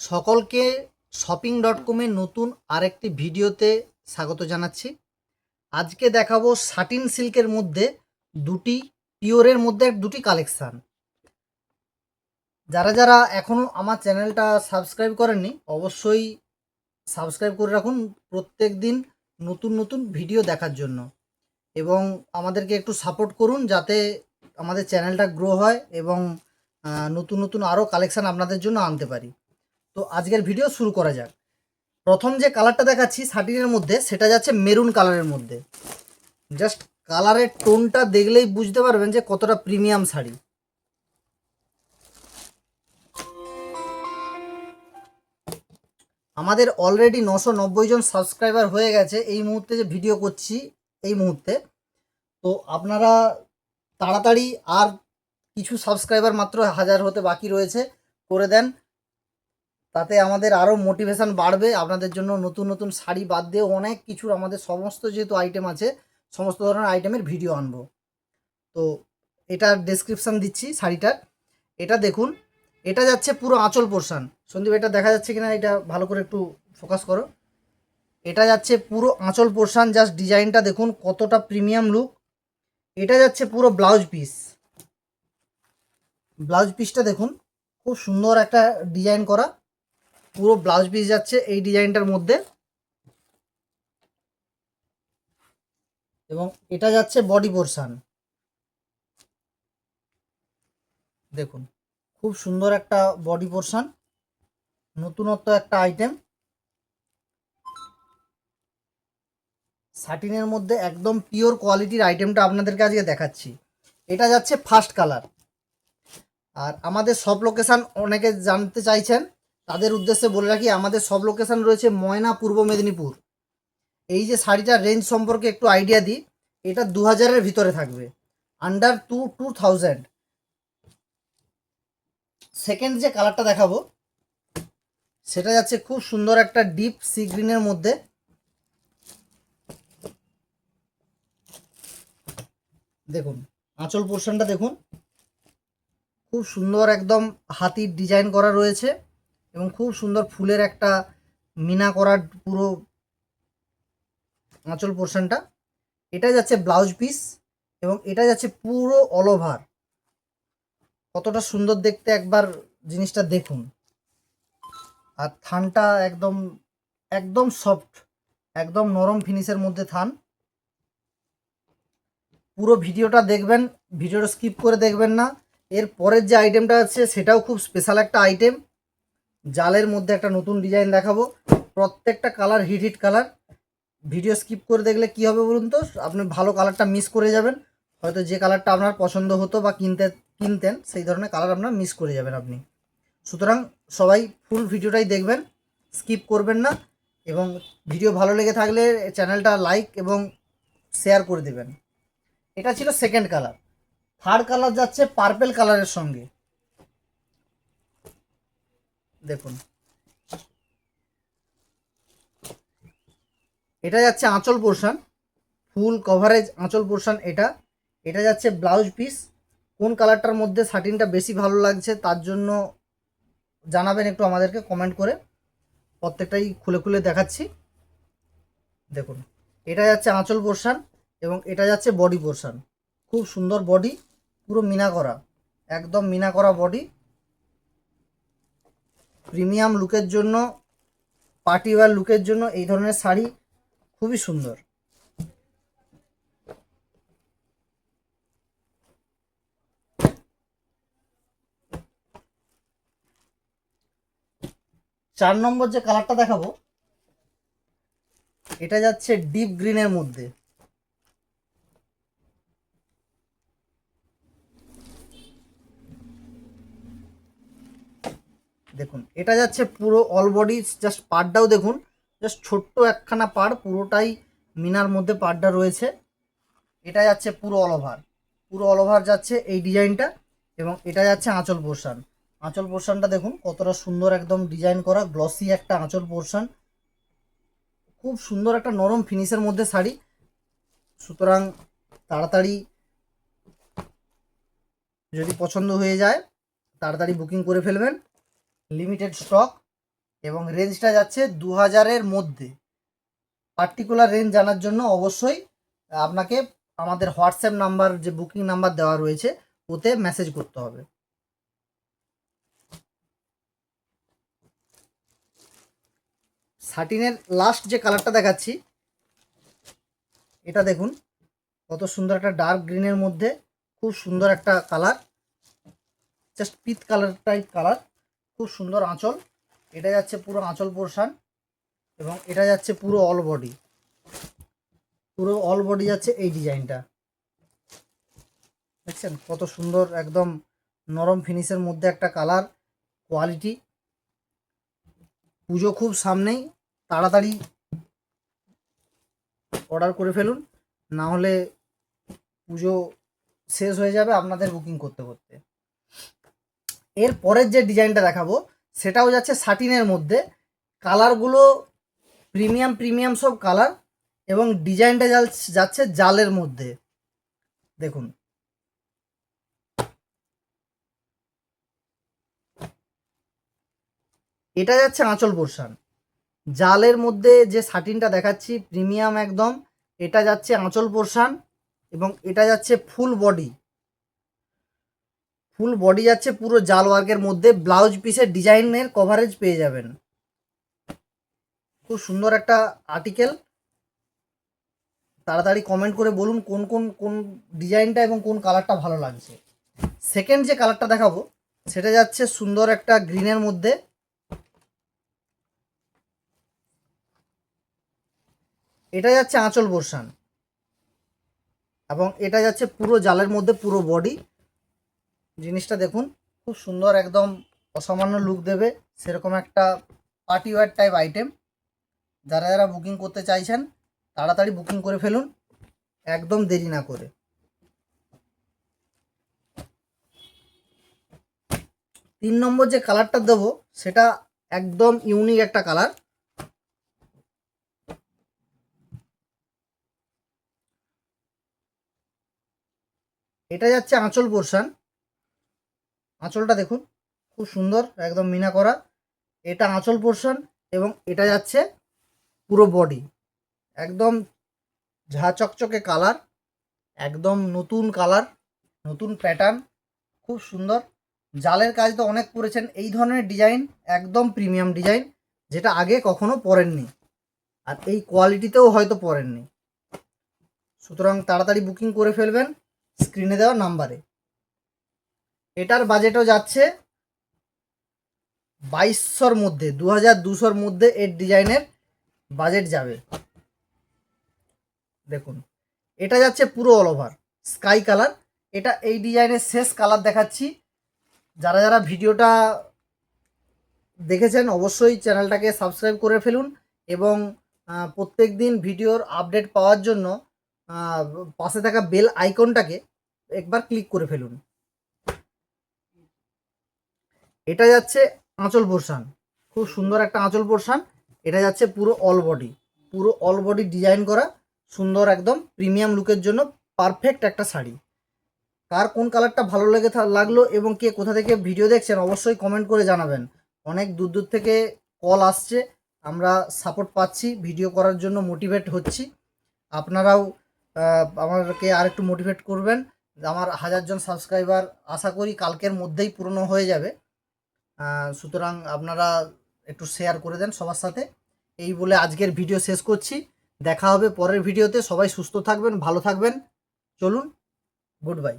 সকলকে shopping dot কমের নতুন আরেকটি ভিডিওতে স্বাগত জানাচ্ছি। আজকে দেখাবো সাটিন সিল্কের মধ্যে দুটি পিওরের মধ্যে দুটি কালেকশান যারা যারা এখনও আমার চ্যানেলটা সাবস্ক্রাইব করেননি, অবশ্যই সাবস্ক্রাইব করে রাখুন প্রত্যেক দিন নতুন নতুন ভিডিও দেখার জন্য। এবং আমাদেরকে একটু সাপোর্ট করুন যাতে আমাদের চ্যানেলটা গ্রো হয় এবং নতুন নতুন আরও কালেকশান আপনাদের জন্য আনতে পারি। তো আজকের ভিডিও শুরু করা যাক। প্রথম যে কালারটা দেখাচ্ছি শার্টিনের মধ্যে, সেটা যাচ্ছে মেরুন কালারের মধ্যে। জাস্ট কালারের টোনটা দেখলেই বুঝতে পারবেন যে কতটা প্রিমিয়াম শাড়ি। আমাদের অলরেডি নশো নব্বই জন সাবস্ক্রাইবার হয়ে গেছে। এই মুহূর্তে যে ভিডিও করছি, এই মুহূর্তে। তো আপনারা তাড়াতাড়ি আর কিছু সাবস্ক্রাইবার মাত্র হাজার হতে বাকি রয়েছে, করে দেন। তাতে আমাদের আরও মোটিভেশান বাড়বে, আপনাদের জন্য নতুন নতুন শাড়ি বাদ দিয়েও অনেক কিছুর আমাদের সমস্ত যেহেতু আইটেম আছে, সমস্ত ধরনের আইটেমের ভিডিও আনব। তো এটার ডেসক্রিপশান দিচ্ছি শাড়িটার। এটা দেখুন, এটা যাচ্ছে পুরো আঁচল পোর্শন সন্দীপ, এটা দেখা যাচ্ছে কিনা? এটা ভালো করে একটু ফোকাস করো। এটা যাচ্ছে পুরো আঁচল পোর্শন জাস্ট ডিজাইনটা দেখুন, কতটা প্রিমিয়াম লুক এটা যাচ্ছে পুরো ব্লাউজ পিস ব্লাউজ পিসটা দেখুন, খুব সুন্দর একটা ডিজাইন করা। পুরো ব্লাউজ পিস যাচ্ছে এই ডিজাইনটার মধ্যে। এবং এটা যাচ্ছে বডি পোর্শান। দেখুন, খুব সুন্দর একটা বডি পোর্শান, নতুনত্ব একটা আইটেম। সাটিনের মধ্যে একদম পিওর কোয়ালিটির আইটেমটা আপনাদেরকে আজকে দেখাচ্ছি। এটা যাচ্ছে ফার্স্ট কালার। আর আমাদের সব লোকেশান অনেকে জানতে চাইছেন তাদের উদ্দেশ্যে বলে রাখি, আমাদের সব লোকেশান রয়েছে ময়না, পূর্ব মেদিনীপুর। এই যে শাড়িটার রেঞ্জ সম্পর্কে একটু আইডিয়া দিই, এটা দু হাজারের ভিতরে থাকবে under two two thousand second যে কালারটা দেখাবো, সেটা যাচ্ছে খুব সুন্দর একটা ডিপ সি গ্রিনের মধ্যে। দেখুন, আঁচল পোর্শনটা দেখুন, খুব সুন্দর একদম হাতির ডিজাইন করা রয়েছে। এবং খুব সুন্দর ফুলের একটা মিনা করার পুরো আঁচল পোর্শনটা এটা যাচ্ছে ব্লাউজ পিস এবং এটা যাচ্ছে পুরো অল ওভার কতটা সুন্দর দেখতে একবার জিনিসটা দেখুন। আর থানটা একদম একদম সফট একদম নরম ফিনিশের মধ্যে থান। পুরো ভিডিওটা দেখবেন, ভিডিওটা স্কিপ করে দেখবেন না। এর পরের যে আইটেমটা আছে, সেটাও খুব স্পেশাল একটা আইটেম জালের মধ্যে একটা নতুন ডিজাইন দেখাবো। প্রত্যেকটা colour hit hit colour. Video skip করে দেখলে কি হবে বলুন তো? আপনি ভালো কালারটা মিস করে যাবেন। হয়তো যে কালারটা আপনার পছন্দ হতো বা কিনতে, কিনতেন, সেই ধরনের কালার আপনার মিস করে যাবেন আপনি। সুতরাং সবাই ফুল ভিডিওটাই দেখবেন, স্কিপ করবেন না এবং ভিডিও ভালো লেগে থাকলে চ্যানেলটা লাইক এবং শেয়ার করে দেবেন। এটা ছিল সেকেন্ড কালার। থার্ড কালার যাচ্ছে পার্পেল কালারের সঙ্গে। দেখুন। এটা যাচ্ছে আঁচল পোর্শন, ফুল কভারেজ আঁচল পোর্শন এটা। এটা যাচ্ছে ব্লাউজ পিস কোন কালারটার মধ্যে শার্টিনটা বেশি ভালো লাগছে তার জন্য জানাবেন একটু আমাদেরকে কমেন্ট করে। প্রত্যেকটাই খুলে খুলে দেখাচ্ছি। দেখুন, এটা যাচ্ছে আঁচল পোর্শন এবং এটা যাচ্ছে বডি পোর্শন। খুব সুন্দর বডি পুরো মিনা করা, একদম মিনা করা বডি প্রিমিয়াম লুকের জন্য, পার্টি ওয়ার লুকের জন্য এই ধরনের শাড়ি খুবই সুন্দর। চার নম্বর যে কালারটা দেখাবো, এটা যাচ্ছে ডিপ গ্রিনের মধ্যে। দেখুন, এটা যাচ্ছে পুরো অল বডি জাস্ট পাড়টাও দেখুন জাস্ট ছোট্ট একখানা পাড়, পুরোটাই মিনার মধ্যে পাড়টা রয়েছে। এটা যাচ্ছে পুরো অল ওভার পুরো অল ওভার যাচ্ছে এই ডিজাইনটা এবং এটা যাচ্ছে আঁচল পোর্শন। আঁচল পোর্শনটা দেখুন, কতটা সুন্দর একদম ডিজাইন করা গ্লসি একটা আঁচল পোর্শন। খুব সুন্দর একটা নরম ফিনিশের মধ্যে শাড়ি। সুতরাং তাড়াতাড়ি যদি পছন্দ হয়ে যায়, তাড়াতাড়ি বুকিং করে ফেলবেন। লিমিটেড স্টক এবং রেঞ্জটা যাচ্ছে দু হাজারের মধ্যে। পার্টিকুলার রেঞ্জ জানার জন্য অবশ্যই আপনাকে আমাদের হোয়াটসঅ্যাপ নাম্বার, যে বুকিং নাম্বার দেওয়া রয়েছে, ওতে মেসেজ করতে হবে। সাটিনের লাস্ট যে কালারটা দেখাচ্ছি, এটা দেখুন, কত সুন্দর একটা ডার্ক গ্রিনের মধ্যে, খুব সুন্দর একটা কালার জাস্ট পিত কালার টাইপ কালার খুব সুন্দর আঁচল। এটা যাচ্ছে পুরো আঁচল পোর্শান এবং এটা যাচ্ছে পুরো অল বডি পুরো অল বডি যাচ্ছে এই ডিজাইনটা। দেখছেন? কত সুন্দর একদম নরম ফিনিশের মধ্যে একটা কালার কোয়ালিটি পুজো খুব সামনেই, তাড়াতাড়ি অর্ডার করে ফেলুন। না হলে পুজো শেষ হয়ে যাবে আপনাদের বুকিং করতে করতে। এর পরের যে ডিজাইনটা দেখাবো, সেটাও যাচ্ছে সাটিনের মধ্যে। কালারগুলো প্রিমিয়াম প্রিমিয়াম সব কালার এবং ডিজাইনটা যাচ্ছে- জালের মধ্যে। দেখুন। এটা যাচ্ছে আঁচল পোর্শন। জালের মধ্যে যে সাটিনটা দেখাচ্ছি প্রিমিয়াম একদম, এটা যাচ্ছে আঁচল পোর্শন এবং এটা যাচ্ছে ফুল বডি ফুল বডি যাচ্ছে, পুরো জাল ওয়ার্কের মধ্যে ব্লাউজ পিসের ডিজাইনের কভারেজ পেয়ে যাবেন। খুব সুন্দর একটা আর্টিকেল তাড়াতাড়ি কমেন্ট করে বলুন কোন কোন কোন ডিজাইনটা এবং কোন কালারটা ভালো লাগছে। সেকেন্ড যে কালারটা দেখাবো, সেটা যাচ্ছে সুন্দর একটা গ্রিনের মধ্যে। এটা যাচ্ছে আঁচল বর্ষান এবং এটা যাচ্ছে পুরো জালের মধ্যে পুরো বডি জিনিসটা দেখুন, খুব সুন্দর একদম অসামান্য লুক দেবে, সেরকম একটা পার্টি ওয়্যার টাইপ আইটেম যারা যারা বুকিং করতে চাইছেন, তাড়াতাড়ি বুকিং করে ফেলুন, একদম দেরি না করে। তিন নম্বর যে কালারটা দেবো, সেটা একদম ইউনিক একটা কালার এটা যাচ্ছে আঁচল পোর্শন আঁচলটা দেখুন, খুব সুন্দর, একদম মিনা করা। এটা আঁচল পোর্শন এবং এটা যাচ্ছে পুরো বডি একদম ঝা চকচকে কালার একদম নতুন কালার নতুন প্যাটার্ন খুব সুন্দর। জালের কাজ তো অনেক করেছেন, এই ধরনের ডিজাইন একদম প্রিমিয়াম ডিজাইন যেটা আগে কখনো পরেননি। আর এই কোয়ালিটিতেও হয়তো পরেননি। সুতরাং তাড়াতাড়ি বুকিং করে ফেলবেন স্ক্রিনে দেওয়া নাম্বারে এটার বাজেটও যাচ্ছে বাইশশোর মধ্যে দু হাজার দুশোর মধ্যে এর ডিজাইনের বাজেট যাবে। দেখুন, এটা যাচ্ছে পুরো অল ওভার স্কাই কালার এটা এই ডিজাইনের শেষ কালার দেখাচ্ছি। যারা যারা ভিডিওটা দেখেছেন, অবশ্যই চ্যানেলটাকে সাবস্ক্রাইব করে ফেলুন এবং প্রত্যেক দিন ভিডিওর আপডেট পাওয়ার জন্য পাশে থাকা বেল আইকনটাকে একবার ক্লিক করে ফেলুন। এটা যাচ্ছে আঁচল পোর্শান। খুব সুন্দর একটা আঁচল পোর্শান। এটা যাচ্ছে পুরো অল বডি পুরো অল বডি ডিজাইন করা, সুন্দর একদম প্রিমিয়াম লুকের জন্য পারফেক্ট একটা শাড়ি। কার কোন কালারটা ভালো লেগে লাগল এবং কে কোথা থেকে ভিডিও দেখছেন অবশ্যই কমেন্ট করে জানাবেন। অনেক দূর দূর থেকে কল আসছে। আমরা সাপোর্ট পাচ্ছি ভিডিও করার জন্য মোটিভেট হচ্ছি। আপনারাও আমাদেরকে আর একটু মোটিভেট করবেন। আমার হাজারজন সাবস্ক্রাইবার আশা করি কালকের মধ্যেই পূর্ণ হয়ে যাবে। সুতরাং আপনারা একটু শেয়ার করে দেন সবার সাথে। এই বলে আজকের ভিডিও শেষ করছি। দেখা হবে পরের ভিডিওতে সবাই সুস্থ থাকবেন, ভালো থাকবেন। চলুন গুড বাই